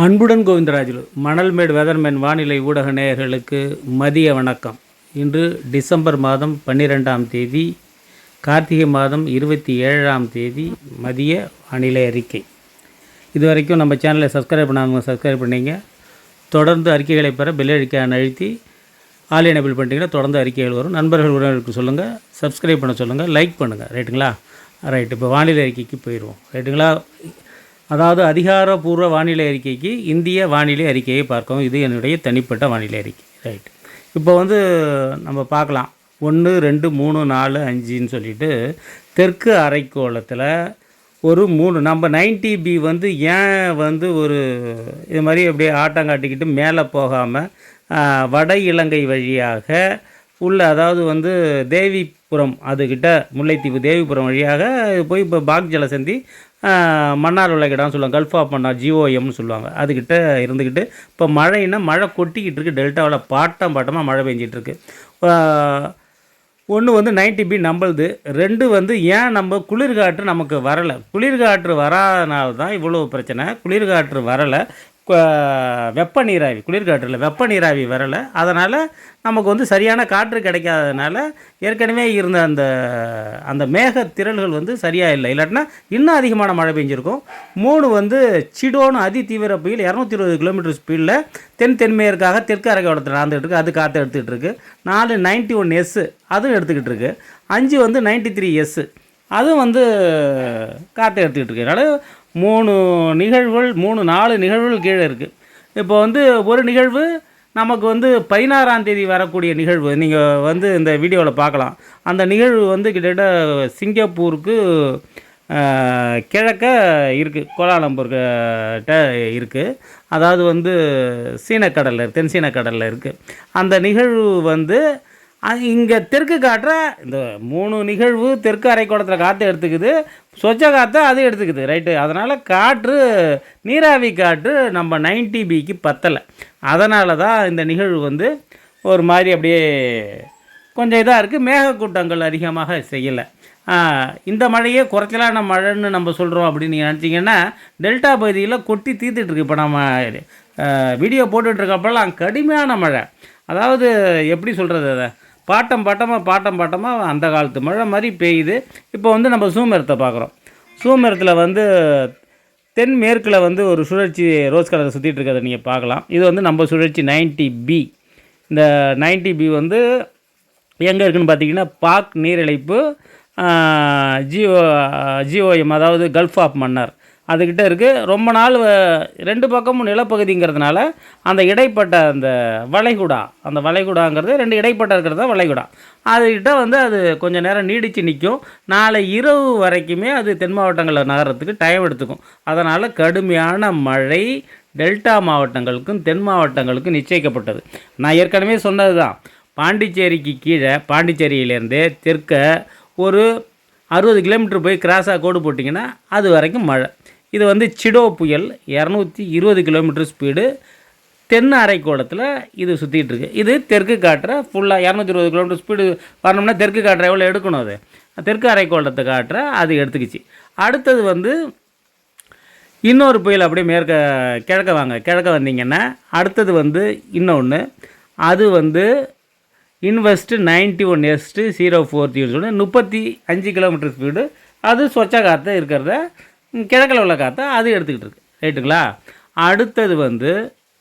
அன்புடன் கோவிந்தராஜுலு மணல்மேடு வெதர்மேன் வானிலை ஊடக நேயர்களுக்கு மதிய வணக்கம். இன்று டிசம்பர் மாதம் பன்னிரெண்டாம் தேதி கார்த்திகை மாதம் இருபத்தி ஏழாம் தேதி மதிய வானிலை அறிக்கை. இது வரைக்கும் நம்ம சேனலை சப்ஸ்கிரைப் பண்ணாமல் சப்ஸ்கிரைப் பண்ணீங்க. தொடர்ந்து அறிக்கைகளை பெற பெல் அழுத்தி ஆல் எனபிள் பண்ணிட்டீங்கன்னா தொடர்ந்து அறிக்கைகள் வரும். நண்பர்கள் உறவினர்களுக்கு சொல்லுங்கள் சப்ஸ்கிரைப் பண்ண சொல்லுங்கள் லைக் பண்ணுங்கள் ரைட்டுங்களா ரைட் இப்போ வானிலை அறிக்கைக்கு போயிடுவோம் ரைட்டுங்களா அதாவது அதிகாரப்பூர்வ வானிலை அறிக்கைக்கு இந்திய வானிலை அறிக்கையை பார்க்கவும். இது என்னுடைய தனிப்பட்ட வானிலை அறிக்கை. ரைட் இப்போ வந்து நம்ம பார்க்கலாம். ஒன்று ரெண்டு மூணு நாலு அஞ்சுன்னு சொல்லிட்டு தெற்கு அரைக்கோளத்தில் ஒரு மூணு நம்ம நைன்டி பி வந்து ஏன் வந்து ஒரு இது மாதிரி அப்படியே ஆட்டம் காட்டிக்கிட்டு மேலே போகாமல் வட இலங்கை வழியாக உள்ள அதாவது வந்து தேவிபுரம் அதுக்கிட்ட முல்லைத்தீவு தேவிபுரம் வழியாக போய் இப்போ பாக் ஜலசந்தி ஆஹ், மன்னார் விளையிடான்னு சொல்லுவாங்க கல்ஃப் ஆஃப் மன்னார் ஜிஓஎம்னு சொல்லுவாங்க. அதுக்கிட்ட இருந்துக்கிட்டு இப்போ மழைன்னா மழை கொட்டிக்கிட்டு இருக்குது டெல்டாவில் பாட்டம் பாட்டமாக மழை பெஞ்சிகிட்டுருக்கு ஒன்று வந்து நைன்டி பி நம்பளுது ரெண்டு வந்து ஏன் நம்ம குளிர்காற்று நமக்கு வரலை? குளிர்காற்று வராதனால தான் இவ்வளோ பிரச்சனை. குளிர்காற்று வரலை. வெப்ப நீராவி குளிர்காற்றில் வெப்ப நீராவி வரலை அதனால் நமக்கு வந்து சரியான காற்று கிடைக்காததுனால ஏற்கனவே இருந்த அந்த அந்த மேக திரள்கள் வந்து சரியாக இல்லை. இல்லாட்டினா இன்னும் அதிகமான மழை பெஞ்சிருக்கும். மூணு வந்து சிடோன்னு அதி தீவிர புயல் இரநூத்தி இருபது கிலோமீட்டர் ஸ்பீடில் தென் தென்மேற்காக தெற்கு அரக்கோடத்தில் நடந்துகிட்டு அது காற்று எடுத்துக்கிட்டு இருக்குது நாலு நைன்ட்டி ஒன் எஸ்ஸு அதுவும் எடுத்துக்கிட்டு இருக்குது அஞ்சு வந்து நைன்ட்டி த்ரீ எஸ்ஸு அதுவும் வந்து காற்று எடுத்துக்கிட்டு இருக்கு. அதனால் மூணு நிகழ்வுகள் மூணு நாலு நிகழ்வுகள் கீழே இருக்குது இப்போ வந்து ஒரு நிகழ்வு நமக்கு வந்து பதினாறாம் தேதி வரக்கூடிய நிகழ்வு நீங்கள் வந்து இந்த வீடியோவில் பார்க்கலாம் அந்த நிகழ்வு வந்து கிட்டத்தட்ட சிங்கப்பூருக்கு கிழக்க இருக்குது கோலாலம்பூர்கிட்ட இருக்குது அதாவது வந்து சீனக்கடலில் தென் சீனக்கடலில் இருக்குது அந்த நிகழ்வு வந்து இங்கே தெற்கு காற்றை இந்த மூணு நிகழ்வு தெற்கு அரைக்கோளத்தில் காற்று எடுத்துக்குது. சொச்ச காற்றை அது எடுத்துக்குது ரைட்டு அதனால் காற்று நீராவி காற்று நம்ம நைன்டி பிக்கு பத்தலை. அதனால தான் இந்த நிகழ்வு வந்து ஒரு மாதிரி அப்படியே கொஞ்சம் இதாக இருக்குது மேகக்கூட்டங்கள் அதிகமாக செய்யலை. இந்த மழையே குறைச்சலான மழைன்னு நம்ம சொல்கிறோம் அப்படின்னு நீங்கள் நினச்சிங்கன்னா டெல்டா பகுதியில் கொட்டி தீர்த்துட்ருக்கு இப்போ நம்ம வீடியோ போட்டுட்ருக்கப்பெல்லாம் கடுமையான மழை. அதாவது எப்படி சொல்கிறது அதை? பாட்டம் பாட்டமாக பாட்டம் பாட்டமாக அந்த காலத்து மழை மாதிரி பெய்யுது. இப்போ வந்து நம்ம சூமரத்தை பார்க்குறோம். சூமரத்தில் வந்து தென் மேற்கில் வந்து ஒரு சுழற்சி ரோஸ் கலரை சுற்றிட்டு இருக்கிறத நீங்கள் பார்க்கலாம். இது வந்து நம்ம சுழற்சி நைன்டி பி இந்த நைன்டி பி வந்து எங்கே இருக்குதுன்னு பார்த்தீங்கன்னா பாக் நீரிழைப்பு ஜியோ ஜிஓ ஜிஓஎம் அதாவது கல்ஃப் ஆஃப் மன்னார். அதுக்கிட்ட இருக்குது ரொம்ப நாள் ரெண்டு பக்கமும் நிலப்பகுதிங்கிறதுனால அந்த இடைப்பட்ட அந்த வளைகுடா அந்த வளைகுடாங்கிறது ரெண்டு இடைப்பட்ட இருக்கிறது தான் வளைகுடா. அதுக்கிட்ட வந்து அது கொஞ்சம் நேரம் நீடித்து நிற்கும் நாளை இரவு வரைக்குமே அது தென் மாவட்டங்களில் நகரத்துக்கு டைம் எடுத்துக்கும். அதனால் கடுமையான மழை டெல்டா மாவட்டங்களுக்கும் தென் மாவட்டங்களுக்கும் நிச்சயிக்கப்பட்டது. நான் ஏற்கனவே சொன்னது தான் பாண்டிச்சேரிக்கு கீழே பாண்டிச்சேரியிலேருந்தே தெற்க ஒரு அறுபது கிலோமீட்டர் போய் கிராஸாக கோடு போட்டிங்கன்னா அது வரைக்கும் மழை. இது வந்து சிடோ புயல் இரநூத்தி இருபது கிலோமீட்டர் ஸ்பீடு தென் அரைக்கோளத்தில் இது சுற்றிட்டு இது தெற்கு காற்றை ஃபுல்லாக இரநூத்தி இருபது கிலோமீட்டர் ஸ்பீடு வரணும்னா தெற்கு காட்டுற எவ்வளோ எடுக்கணும் அது? தெற்கு அரைக்கோளத்தை காட்டுற அது எடுத்துக்கிச்சு. அடுத்தது வந்து இன்னொரு புயல் அப்படியே மேற்க கிழக்க வாங்க கிழக்க வந்தீங்கன்னா அடுத்தது வந்து இன்னொன்று அது வந்து invest ninety one S zero four zero முப்பத்தி அஞ்சு கிலோமீட்டர் ஸ்பீடு அது சொச்ச காற்று இருக்கிறத கிழக்கில் உள்ள காற்றை அது எடுத்துக்கிட்டு இருக்கு. ரைட்டுங்களா? அடுத்தது வந்து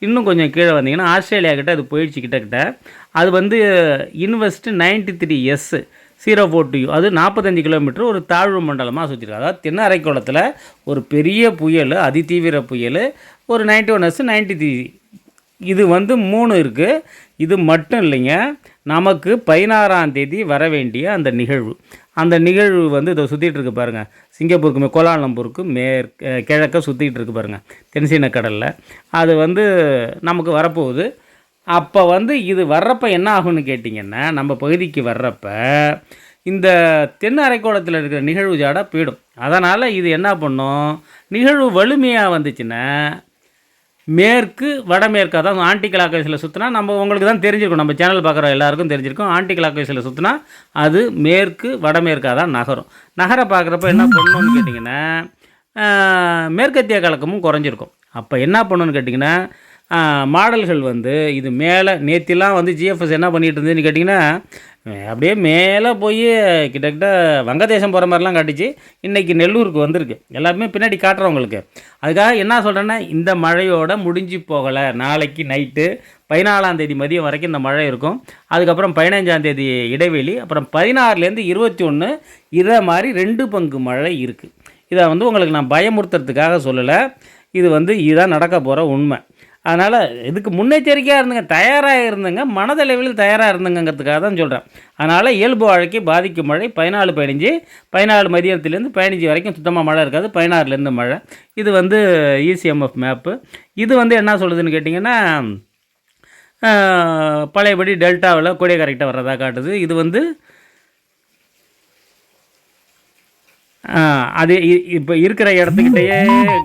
இன்னும் கொஞ்சம் கீழே வந்தீங்கன்னா ஆஸ்திரேலியா கிட்ட அது போயிடுச்சு கிட்ட கிட்ட அது வந்து invest ninety three S zero four two அது நாற்பத்தஞ்சு கிலோமீட்டர் ஒரு தாழ்வு மண்டலமாக சுற்றிருக்கு அதாவது தென் அரைக்கோளத்தில் ஒரு பெரிய புயல் அதிதீவிர புயல் ஒரு ninety one S ninety three இது வந்து மூணு இருக்குது இது மட்டும் இல்லைங்க. நமக்கு பதினாறாம் தேதி வர வேண்டிய அந்த நிகழ்வு. அந்த நிகழ்வு வந்து இதை சுற்றிட்டு இருக்கு பாருங்கள் சிங்கப்பூருக்கு கோலாலம்பூருக்கு மேற்கு கிழக்க சுற்றிட்டு இருக்கு பாருங்கள் தென்சீன கடலில் அது வந்து நமக்கு வரப்போகுது. அப்போ வந்து இது வர்றப்ப என்ன ஆகும்னு கேட்டிங்கன்னா நம்ம பகுதிக்கு வர்றப்ப இந்த தென் அரைக்கோளத்தில் இருக்கிற நிகழ்வு ஜாடாக போயிடும். அதனால் இது என்ன பண்ணும்? நிகழ்வு வலிமையாக வந்துச்சுன்னா மேற்கு வடமேற்காக தான் ஆன்டி கிளாக் வைஸில் சுற்றினா நம்ம உங்களுக்கு தான் தெரிஞ்சிருக்கும். நம்ம சேனல் பார்க்குற எல்லாருக்கும் தெரிஞ்சிருக்கும். ஆன்டி கிளாக் வைஸில் சுற்றினா அது மேற்கு வடமேற்காக தான் நகரும். நகரை பார்க்குறப்ப என்ன பண்ணணும்னு கேட்டிங்கன்னா மேற்கத்திய கலக்கமும் குறைஞ்சிருக்கும். அப்போ என்ன பண்ணணும்னு கேட்டிங்கன்னா மாடல்கள் வந்து இது மேலே நேத்திலாம் வந்து ஜிஎஃப்எஸ் என்ன பண்ணிட்டு இருந்ததுன்னு கேட்டிங்கன்னா அப்படியே மேலே போய் கிட்டத்தட்ட வங்கதேசம் போகிற மாதிரிலாம் காட்டுச்சு. இன்றைக்கி நெல்லூருக்கு வந்திருக்கு. எல்லாருமே பின்னாடி காட்டுறோம் உங்களுக்கு. அதுக்காக என்ன சொல்கிறேன்னா இந்த மழையோட முடிஞ்சு போகலை. நாளைக்கு நைட்டு பதினாலாம் தேதி மதியம் வரைக்கும் இந்த மழை இருக்கும். அதுக்கப்புறம் பதினஞ்சாம் தேதி இடைவெளி. அப்புறம் பதினாறுலேருந்து இருபத்தி ஒன்று இதை மாதிரி ரெண்டு பங்கு மழை இருக்குது இதை வந்து உங்களுக்கு நான் பயமுறுத்துறதுக்காக சொல்லலை. இது வந்து இதுதான் நடக்க போகிற உண்மை. அதனால் இதுக்கு முன்னெச்சரிக்கையாக இருந்துங்க தயாராக இருந்துங்க மனதளவில் தயாராக இருந்துங்கிறதுக்காக தான் சொல்கிறேன் அதனால் இயல்பு வாழ்க்கை பாதிக்கும் மழை பதினாலு பதினஞ்சு பதினாலு மதியத்துலேருந்து பதினஞ்சு வரைக்கும் சுத்தமாக மழை இருக்காது பதினாறுலேருந்து மழை. இது வந்து இசிஎம்எஃப் மேப்பு இது வந்து என்ன சொல்லுதுன்னு கேட்டிங்கன்னா பழையபடி டெல்டாவில் கொடிய கரெக்டாக வர்றதா காட்டுது. இது வந்து அது இ- இப்போ இருக்கிற இடத்துக்கிட்டேயே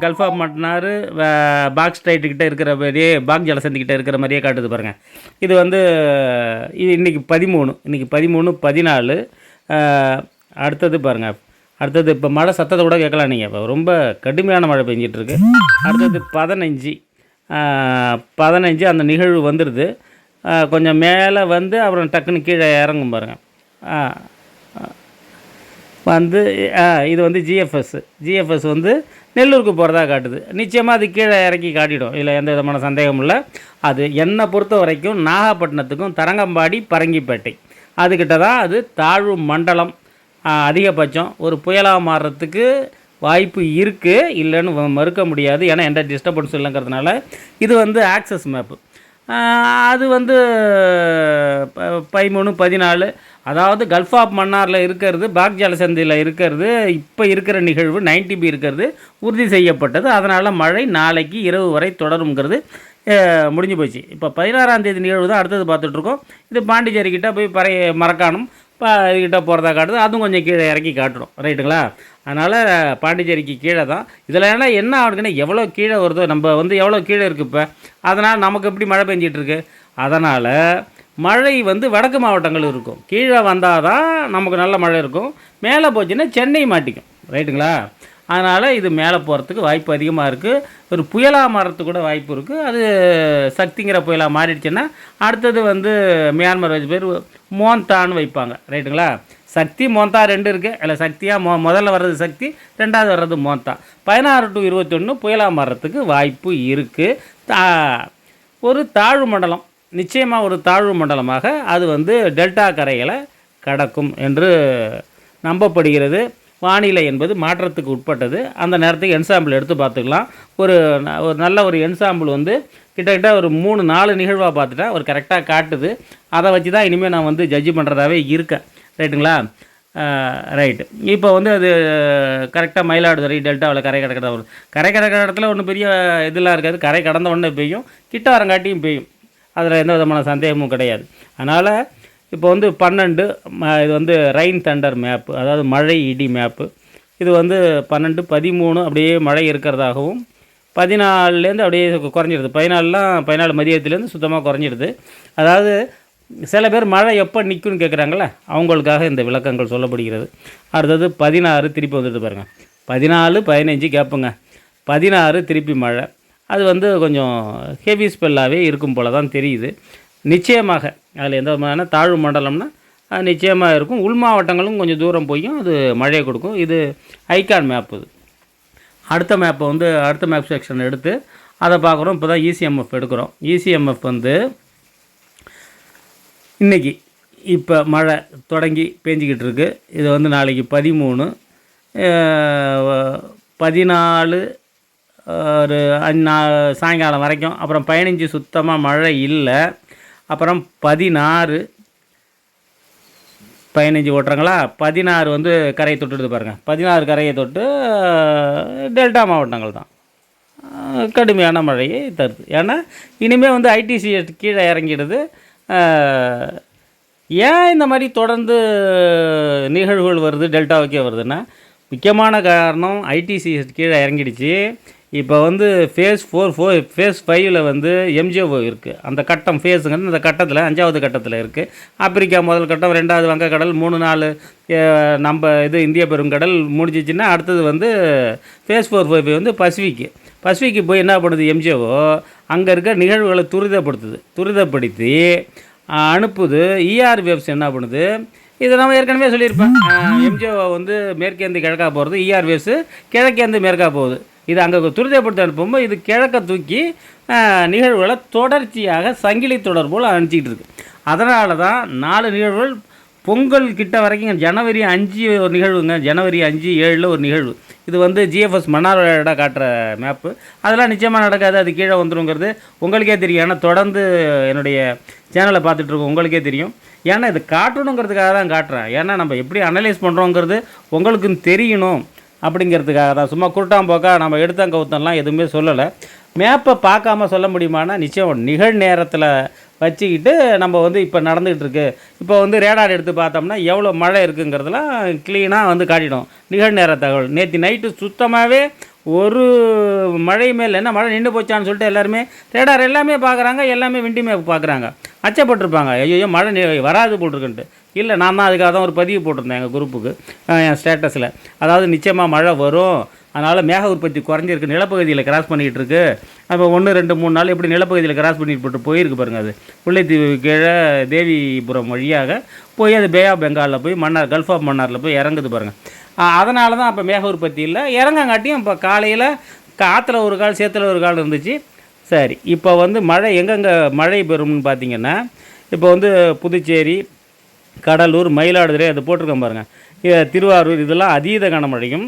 கல்ஃப் ஆஃப் மட்னார் பாக் ஸ்ட்ரைட்டுக்கிட்ட இருக்கிற மாதிரியே பாக் ஜலசந்திக்கிட்ட இருக்கிற மாதிரியே காட்டுது பாருங்கள் இது வந்து இது இன்றைக்கி பதிமூணு இன்றைக்கி பதிமூணு பதினாலு அடுத்தது பாருங்கள் அடுத்தது இப்போ மழை சத்தத்தை கூட கேட்கலாம் நீங்கள் இப்போ ரொம்ப கடுமையான மழை பெஞ்சிட்ருக்கு. அடுத்தது பதினஞ்சு பதினஞ்சு அந்த நிகழ்வு வந்துடுது கொஞ்சம் மேலே வந்து அப்புறம் டக்குன்னு கீழே இறங்கும் பாருங்கள் வந்து இது வந்து ஜிஎஃப்எஸ் ஜிஎஃப்எஸ் வந்து நெல்லூருக்கு போகிறதா காட்டுது. நிச்சயமாக அது கீழே இறக்கி காட்டிடும். இதில் எந்த விதமான சந்தேகமும் இல்லை. அது என்னை பொறுத்த வரைக்கும் நாகப்பட்டினத்துக்கும் தரங்கம்பாடி பரங்கிப்பேட்டை. அதுக்கிட்ட தான் அது தாழ்வு மண்டலம் அதிகபட்சம். ஒரு புயலாக மாறுறதுக்கு வாய்ப்பு இருக்குது இல்லைன்னு மறுக்க முடியாது. ஏன்னா எந்த டிஸ்டர்பன்ஸ் இல்லைங்கிறதுனால இது வந்து ஆக்சஸ் மேப்பு அது வந்து ப- பதிமூணு பதினாலு. அதாவது கல்ஃப் ஆஃப் மன்னாரில் இருக்கிறது பாக் ஜலசந்தியில் இருக்கிறது இப்போ இருக்கிற நிகழ்வு 90 பி இருக்கிறது உறுதி செய்யப்பட்டது. அதனால் மழை நாளைக்கு இரவு வரை தொடருங்கிறது முடிஞ்சு போச்சு. இப்போ பதினாறாம் தேதி நிகழ்வு தான் அடுத்தது பார்த்துட்ருக்கோம். இது பாண்டிச்சேரி கிட்டே போய் பறைய மறக்காணும். இப்போ இதுகிட்ட போகிறதா காட்டுது. அதுவும் கொஞ்சம் கீழே இறக்கி காட்டுறோம். ரைட்டுங்களா? அதனால் பாண்டிச்சேரிக்கு கீழே தான். இதில் ஏன்னா என்ன ஆகுதுன்னா எவ்வளோ கீழே வருதோ நம்ம வந்து எவ்வளோ கீழே இருக்குது இப்போ? அதனால் நமக்கு எப்படி மழை பெஞ்சிகிட்டுருக்கு அதனால் மழை வந்து வடக்கு மாவட்டங்கள் இருக்கும். கீழே வந்தால் தான் நமக்கு நல்ல மழை இருக்கும். மேலே போச்சுன்னா சென்னை மாட்டிக்கும். ரைட்டுங்களா? அதனால் இது மேலே போகிறதுக்கு வாய்ப்பு அதிகமாக இருக்குது ஒரு புயலாக மாறத்துக்கு கூட வாய்ப்பு இருக்குது அது சக்திங்கிற புயலாக மாறிடுச்சுன்னா அடுத்தது வந்து மியான்மர் வச்சு பேர் மோந்தான்னு வைப்பாங்க. ரைட்டுங்களா? சக்தி மோந்தா ரெண்டு இருக்குது அதில் சக்தியாக மொ முதல்ல வர்றது சக்தி ரெண்டாவது வர்றது மோந்தா. பதினாறு டு இருபத்தொன்று புயலாக மாறுறதுக்கு வாய்ப்பு இருக்குது ஒரு தாழ்வு மண்டலம் நிச்சயமாக ஒரு தாழ்வு மண்டலமாக அது வந்து டெல்டா கரைகளை கடக்கும் என்று நம்பப்படுகிறது. வானிலை என்பது மாற்றத்துக்கு உட்பட்டது. அந்த நேரத்துக்கு என்சாம்பிள் எடுத்து பார்த்துக்கலாம். ஒரு ஒரு நல்ல ஒரு என்சாம்பிள் வந்து கிட்டத்தட்ட ஒரு மூணு நாலு நிகழ்வாக பார்த்துட்டா ஒரு கரெக்டாக காட்டுது. அதை வச்சு தான் இனிமேல் நான் வந்து ஜட்ஜி பண்ணுறதாவே இருக்கேன். ரைட்டுங்களா ரைட்டு இப்போ வந்து அது கரெக்டாக மயிலாடுதுறை டெல்டாவில் கரை கடக்கிற வரும் கரை கடக்கிற இடத்துல ஒன்றும் பெரிய இதெல்லாம் இருக்காது. கரை கடந்த உடனே பெய்யும். கிட்ட வரங்காட்டியும் பெய்யும். அதில் எந்த விதமான சந்தேகமும் கிடையாது. அதனால் இப்போ வந்து பன்னெண்டு ம- இது வந்து ரெயின் தண்டர் மேப்பு அதாவது மழை இடி மேப்பு இது வந்து பன்னெண்டு பதிமூணு அப்படியே மழை இருக்கிறதாகவும் பதினாலுலேருந்து அப்படியே குறைஞ்சிடுது. பதினாலெலாம் பதினாலு மதியத்துலேருந்து சுத்தமாக குறைஞ்சிடுது. அதாவது சில பேர் மழை எப்போ நிற்கும்னு கேட்குறாங்களே அவங்களுக்காக இந்த விளக்கங்கள் சொல்லப்படுகிறது. அடுத்தது பதினாறு திருப்பி வந்துட்டு பாருங்கள் பதினாலு பதினஞ்சு கேட்புங்க பதினாறு திருப்பி மழை. அது வந்து கொஞ்சம் ஹெவி ஸ்பெல்லாகவே இருக்கும் போல தான் தெரியுது. நிச்சயமாக அதில் எந்த விதமான தாழ்வு மண்டலம்னா நிச்சயமாக இருக்கும். உள் மாவட்டங்களும் கொஞ்சம் தூரம் போயும் அது மழையை கொடுக்கும். இது ஐகான் மேப் இது. அடுத்த மேப்பை வந்து அடுத்த மேப் செக்ஷன் எடுத்து அதை பார்க்குறோம். இப்போ தான் இசிஎம்எஃப் எடுக்கிறோம். இசிஎம்எஃப் வந்து இன்றைக்கி இப்போ மழை தொடங்கி பேஞ்சிக்கிட்டு இருக்கு. இது வந்து நாளைக்கு பதிமூணு பதினாலு ஒரு அஞ்சு நா- சாயங்காலம் வரைக்கும். அப்புறம் பதினஞ்சு சுத்தமாக மழை இல்லை. அப்புறம் பதினாறு. பதினஞ்சு ஓட்டுறாங்களா? பதினாறு வந்து கரையை தொட்டுடுது பாருங்கள் பதினாறு கரையை தொட்டு டெல்டா மாவட்டங்கள் தான். கடுமையான மழையை தருது. ஏன்னா இனிமேல் வந்து ஐடிசிஎஸ் கீழே இறங்கிடுது. ஏன் இந்த மாதிரி தொடர்ந்து நிகழ்வுகள் வருது டெல்டாவுக்கே வருதுன்னா முக்கியமான காரணம் ஐடிசிஎஸ் கீழே இறங்கிடுச்சு. இப்போ வந்து ஃபேஸ் ஃபோர் ஃபோர் ஃபேஸ் ஃபைவ்ல வந்து எம்ஜிஓ இருக்குது அந்த கட்டம் ஃபேஸுங்கிறது அந்த கட்டத்தில் அஞ்சாவது கட்டத்தில் இருக்குது ஆப்பிரிக்கா முதல் கட்டம் ரெண்டாவது வங்கக்கடல் மூணு நாலு நம்ம இது இந்திய பெருங்கடல் முடிஞ்சிச்சுன்னா அடுத்தது வந்து ஃபேஸ் ஃபோர் ஃபைவ் வந்து பசிஃபிக்கு பசிஃபிக்கு போய் என்ன பண்ணுது எம்ஜிஓ அங்கே இருக்க நிகழ்வுகளை துரிதப்படுத்துது. துரிதப்படுத்தி அனுப்புது. இஆர் வேவ்ஸ் என்ன பண்ணுது? இது நம்ம ஏற்கனவே சொல்லியிருப்பேன் எம்ஜிஓ வந்து மேற்கேந்து கிழக்கா போகிறது இஆர் வேவ்ஸு கிழக்கேந்து மேற்கா போகுது. இது அங்கே துரிதப்படுத்தி அனுப்பும்போது இது கிழக்க தூக்கி நிகழ்வுகளை தொடர்ச்சியாக சங்கிலி தொடர் போல் அனுப்பிச்சிக்கிட்டு இருக்குது அதனால தான் நாலு நிகழ்வுகள் பொங்கல் கிட்ட வரைக்கும் ஜனவரி அஞ்சு ஒரு நிகழ்வுங்க. ஜனவரி அஞ்சு ஏழில் ஒரு நிகழ்வு. இது வந்து ஜிஎஃப்எஸ் மன்னாரோட காட்டுற மேப்பு அதெல்லாம் நிச்சயமாக நடக்காது. அது கீழே வந்துருங்கிறது உங்களுக்கே தெரியும். ஏன்னா தொடர்ந்து என்னுடைய சேனலை பார்த்துட்ருக்கோம் உங்களுக்கே தெரியும். ஏன்னா இது காட்டணுங்கிறதுக்காக தான் காட்டுறேன். ஏன்னா நம்ம எப்படி அனலைஸ் பண்ணுறோங்கிறது உங்களுக்கும் தெரியணும். அப்படிங்கிறதுக்காக தான். சும்மா குருட்டாம்போக்கா நம்ம எடுத்தம் கவுத்தம்லாம் எதுவுமே சொல்லலை. மேப்பை பார்க்காம சொல்ல முடியுமானா நிச்சயம் நிகழ் நேரத்தில் வச்சுக்கிட்டு நம்ம வந்து இப்போ நடந்துகிட்டு இருக்கு. இப்போ வந்து ரேடார் எடுத்து பார்த்தோம்னா எவ்வளோ மழை இருக்குங்கிறதெல்லாம் க்ளீனாக வந்து காட்டிடும். நிகழ்நேர தகவல். நேற்று நைட்டு சுத்தமாகவே ஒரு மழை மேல் என்ன மழை நின்று போச்சான்னு சொல்லிட்டு எல்லாருமே ரேடார் எல்லாமே பார்க்குறாங்க எல்லாமே விண்டி மேப் பார்க்குறாங்க அச்சப்பட்டிருப்பாங்க. ஐயோ மழை வராது போட்டிருக்குன்ட்டு. இல்லை நான் தான் அதுக்காக தான் ஒரு பதிவு போட்டிருந்தேன் எங்கள் குரூப்புக்கு. என் ஸ்டேட்டஸில் அதாவது நிச்சயமாக மழை வரும். அதனால் மேக உற்பத்தி குறைஞ்சிருக்கு. நிலப்பகுதியில் கிராஸ் பண்ணிக்கிட்டு இருக்கு அப்போ ஒன்று ரெண்டு மூணு நாள் எப்படி நிலப்பகுதியில் கிராஸ் பண்ணிட்டு போட்டு போயிருக்கு பாருங்கள் அது. முல்லைத்தீவு கீழே தேவிபுரம் வழியாக போய் அது பே ஆஃப் பெங்காலில் போய் மன்னார் கல்ஃப் ஆஃப் மன்னாரில் போய் இறங்குது பாருங்கள் அதனால தான் அப்போ மேக உற்பத்தி இல்லை. இறங்கங்காட்டியும் இப்போ காலையில் காற்றுல ஒரு கால் சேத்துல ஒரு கால் இருந்துச்சு. சரி இப்போ வந்து மழை எங்கெங்கே மழை பெறும்னு பார்த்தீங்கன்னா இப்போ வந்து புதுச்சேரி கடலூர் மயிலாடுதுறை அது போட்டிருக்கேன் பாருங்கள் திருவாரூர் இதெல்லாம் அதீத கனமழையும்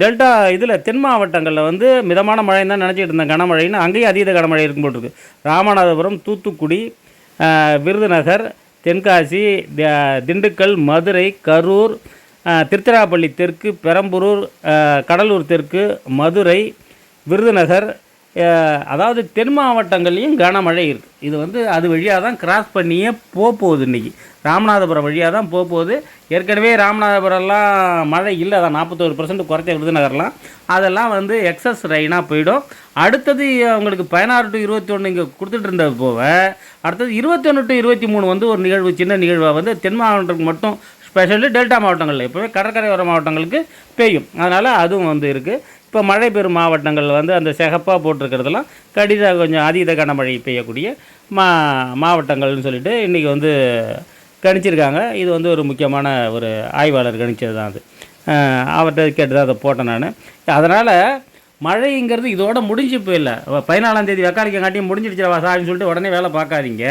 டெல்டா இதில் தென் மாவட்டங்களில் வந்து மிதமான மழைன்னு தான் நினச்சிட்டு இருந்தேன் கனமழைன்னு. அங்கேயும் அதீத கனமழை இருக்கும் போட்டிருக்கு. ராமநாதபுரம் தூத்துக்குடி விருதுநகர் தென்காசி திண்டுக்கல் மதுரை கரூர் திருச்சிராப்பள்ளி தெற்கு பெரம்பலூர் கடலூர் தெற்கு மதுரை விருதுநகர் அதாவது தென் மாவட்டங்கள்லேயும் கனமழை இருக்குது இது வந்து அது வழியாக தான் கிராஸ் பண்ணியே போக போகுது இன்றைக்கி ராமநாதபுரம் வழியாக தான் போக போகுது ஏற்கனவே ராமநாதபுரம்லாம் மழை இல்லை அதான் நாற்பத்தோரு பர்சன்ட் குறைச்ச விருதுநகர்லாம். அதெல்லாம் வந்து எக்ஸஸ் ரெயினாக போயிடும். அடுத்தது அவங்களுக்கு பதினாறு டு இருபத்தி ஒன்று இங்கே கொடுத்துட்டு இருந்தது போக அடுத்தது இருபத்தொன்று டு இருபத்தி மூணு வந்து ஒரு நிகழ்வு சின்ன நிகழ்வாக வந்து தென் மாவட்டத்துக்கு மட்டும் ஸ்பெஷலி டெல்டா மாவட்டங்களில். இப்போவே கடற்கரையோர மாவட்டங்களுக்கு பெய்யும். அதனால் அதுவும் வந்து இருக்குது இப்போ மழை பெறும் மாவட்டங்கள் வந்து அந்த சிகப்பாக போட்டிருக்கிறதெல்லாம் கடித கொஞ்சம் அதீத கனமழை பெய்யக்கூடிய மா மாவட்டங்கள்னு சொல்லிட்டு இன்றைக்கி வந்து கணிச்சிருக்காங்க. இது வந்து ஒரு முக்கியமான ஒரு ஆய்வாளர் கணிச்சது தான் அது அவர்கிட்ட கேட்டு தான் அதை போட்டேன் நான். அதனால் மழைங்கிறது இதோட முடிஞ்சு போயிடல பதினாலாம் தேதி வெக்காரிக்கங்காட்டியும் முடிஞ்சிடுச்சுவா சாரின்னு சொல்லிட்டு உடனே வேலை பார்க்காதீங்க.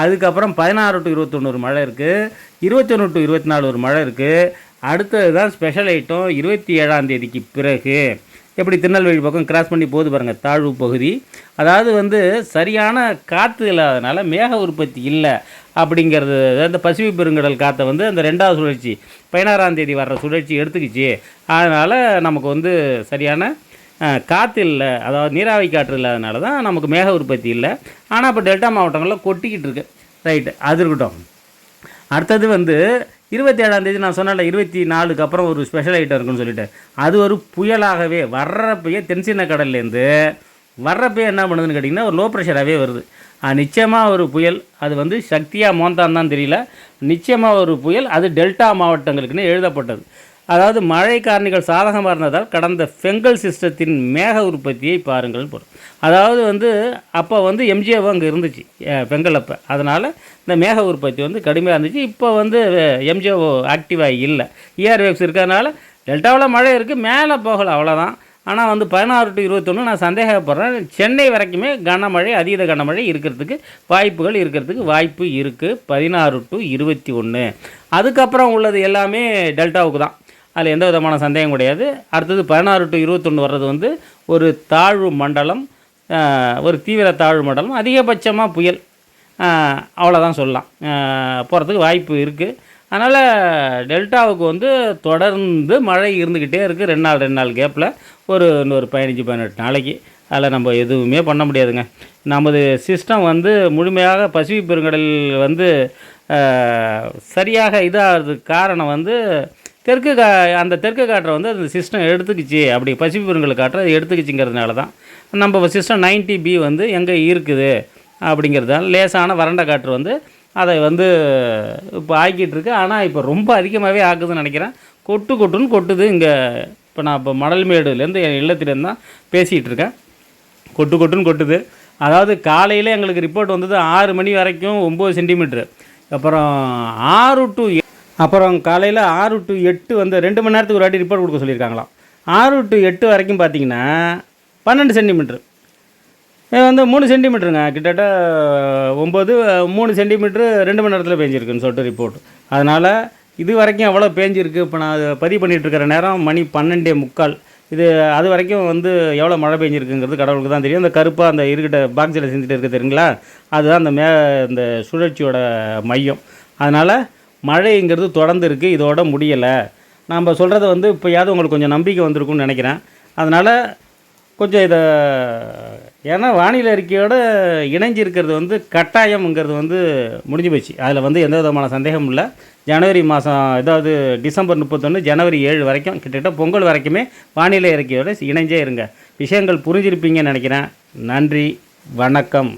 அதுக்கப்புறம் பதினாறு டு இருபத்தொன்று ஒரு மழை இருக்குது இருபத்தொன்று டு இருபத்தி நாலு ஒரு மழை இருக்குது அடுத்தது தான் ஸ்பெஷல் ஐட்டம் இருபத்தி ஏழாம் தேதிக்கு பிறகு. எப்படி திருநெல்வேலி பக்கம் கிராஸ் பண்ணி போகுது பாருங்கள் தாழ்வு பகுதி. அதாவது வந்து சரியான காற்று இல்லாதனால மேக உற்பத்தி இல்லை அப்படிங்கிறது அந்த பசிபிக் பெருங்கடல் காற்றை வந்து அந்த ரெண்டாவது சுழற்சி பதினாறாம் தேதி வர்ற சுழற்சி எடுத்துக்கிச்சு. அதனால் நமக்கு வந்து சரியான காற்று இல்லை. அதாவது நீராவி காற்று இல்லாதனால தான் நமக்கு மேக உற்பத்தி இல்லை. ஆனால் இப்போ டெல்டா மாவட்டங்களில் கொட்டிக்கிட்டு இருக்கு. ரைட்டு அது இருக்கட்டும். அடுத்தது வந்து இருபத்தி ஏழாந்தேதி நான் சொன்னல இருபத்தி நாலுக்கு அப்புறம் ஒரு ஸ்பெஷல் ஐட்டம் இருக்குன்னு சொல்லிட்டு. அது ஒரு புயலாகவே வர்றப்பயே தென்சீன கடல்லேருந்து வர்றப்பையே என்ன பண்ணுதுன்னு கேட்டிங்கன்னா ஒரு லோ ப்ரெஷராகவே வருது. நிச்சயமாக ஒரு புயல் அது வந்து சக்தியாக மோந்தான்னு தான் தெரியல. நிச்சயமாக ஒரு புயல் அது டெல்டா மாவட்டங்களுக்குன்னு எழுதப்பட்டது. அதாவது மழை காரணிகள் சாதகமாக இருந்ததால் கடந்த ஃபெங்கல் சிஸ்டத்தின் மேக உற்பத்தியை பாருங்கள் போடும் அதாவது வந்து அப்போ வந்து எம்ஜிஓ அங்கே இருந்துச்சு பெங்கல் அப்போ. அதனால் இந்த மேக உற்பத்தி வந்து கடுமையாக இருந்துச்சு. இப்போ வந்து எம்ஜிஓ ஆக்டிவாக இல்லை. இஆர் வேவ்ஸ் இருக்கிறதுனால டெல்டாவில் மழை இருக்குது மேலே போகலை அவ்வளோதான் ஆனால் வந்து பதினாறு டு இருபத்தொன்று நான் சந்தேகப்படுறேன். சென்னை வரைக்குமே கனமழை அதீத கனமழை இருக்கிறதுக்கு வாய்ப்புகள் இருக்கிறதுக்கு வாய்ப்பு இருக்குது பதினாறு டு இருபத்தி ஒன்று அதுக்கப்புறம் உள்ளது எல்லாமே டெல்டாவுக்கு தான். அதில் எந்த விதமான சந்தேகம் கிடையாது. அடுத்தது பதினாறு டு இருபத்தொன்று வர்றது வந்து ஒரு தாழ்வு மண்டலம் ஒரு தீவிர தாழ்வு மண்டலம் அதிகபட்சமாக புயல் அவ்வளோதான் சொல்லலாம். போகிறதுக்கு வாய்ப்பு இருக்குது அதனால் டெல்டாவுக்கு வந்து தொடர்ந்து மழை இருந்துக்கிட்டே இருக்குது ரெண்டு நாள் ரெண்டு நாள் கேப்பில் ஒரு இன்னொரு பதினஞ்சு பதினெட்டு நாளைக்கு. அதில் நம்ம எதுவுமே பண்ண முடியாதுங்க. நமது சிஸ்டம் வந்து முழுமையாக பசிபிக் பெருங்கடல் வந்து சரியாக இதாகிறதுக்கு காரணம் வந்து தெற்கு கா அந்த தெற்கு காற்றை வந்து அந்த சிஸ்டம் எடுத்துக்கிச்சு. அப்படி பசிபிக் பெருங்கல் காற்றை எடுத்துக்கிச்சுங்கிறதுனால தான் நம்ம சிஸ்டம் 90 பி வந்து எங்கே இருக்குது அப்படிங்கிறதால லேசான வறண்ட காற்று வந்து அதை வந்து இப்போ ஆக்கிட்டு இருக்கு. ஆனால் இப்போ ரொம்ப அதிகமாகவே ஆக்குதுன்னு நினைக்கிறேன். கொட்டு கொட்டுன்னு கொட்டுது. இங்கே இப்போ நான் இப்போ மணல்மேடுலேருந்து என் இல்லத்திலேருந்து தான் பேசிகிட்டு இருக்கேன். கொட்டு கொட்டுன்னு கொட்டுது. அதாவது காலையில் எங்களுக்கு ரிப்போர்ட் வந்தது ஆறு மணி வரைக்கும் ஒம்பது சென்டிமீட்ரு அப்புறம் ஆறு டு அப்புறம் காலையில் ஆறு டு எட்டு வந்து ரெண்டு மணி நேரத்துக்கு ஒரு வாட்டி ரிப்போர்ட் கொடுக்க சொல்லியிருக்காங்களாம். ஆறு டு எட்டு வரைக்கும் பார்த்தீங்கன்னா பன்னெண்டு சென்டிமீட்ரு இது வந்து மூணு சென்டிமீட்டருங்க கிட்டத்தட்ட ஒம்பது மூணு சென்டிமீட்ரு ரெண்டு மணி நேரத்தில் பேஞ்சிருக்குன்னு சொல்லிட்டு ரிப்போர்ட் அதனால் இது வரைக்கும் எவ்வளோ பேஞ்சிருக்கு? இப்போ நான் அதை பதிவு பண்ணிகிட்ருக்கிற நேரம் மணி பன்னெண்டே முக்கால். இது அது வரைக்கும் வந்து எவ்வளோ மழை பெஞ்சிருக்குங்கிறது கடவுளுக்கு தான் தெரியும். அந்த கருப்பாக அந்த இருக்கிட்ட பாக்ஸில் செஞ்சுட்டு இருக்க தெரியுங்களா? அதுதான் அந்த மே இந்த சுழற்சியோட மையம். அதனால் மழைங்கிறது தொடர்ந்து இருக்குது இதோட முடியலை. நம்ம சொல்கிறத வந்து இப்போயாவது உங்களுக்கு கொஞ்சம் நம்பிக்கை வந்திருக்கும்னு நினைக்கிறேன். அதனால் கொஞ்சம் இதை ஏன்னா வானிலை அறிக்கையோடு இணைஞ்சிருக்கிறது வந்து கட்டாயம்ங்கிறது வந்து முடிஞ்சு போச்சு. அதில் வந்து எந்த விதமான சந்தேகமும் இல்லை. ஜனவரி மாதம் ஏதாவது டிசம்பர் முப்பத்தொன்று ஜனவரி ஏழு வரைக்கும் கிட்டத்தட்ட பொங்கல் வரைக்குமே வானிலை அறிக்கையோடு இணைஞ்சே இருங்க. விஷயங்கள் புரிஞ்சிருப்பீங்கன்னு நினைக்கிறேன். நன்றி வணக்கம்.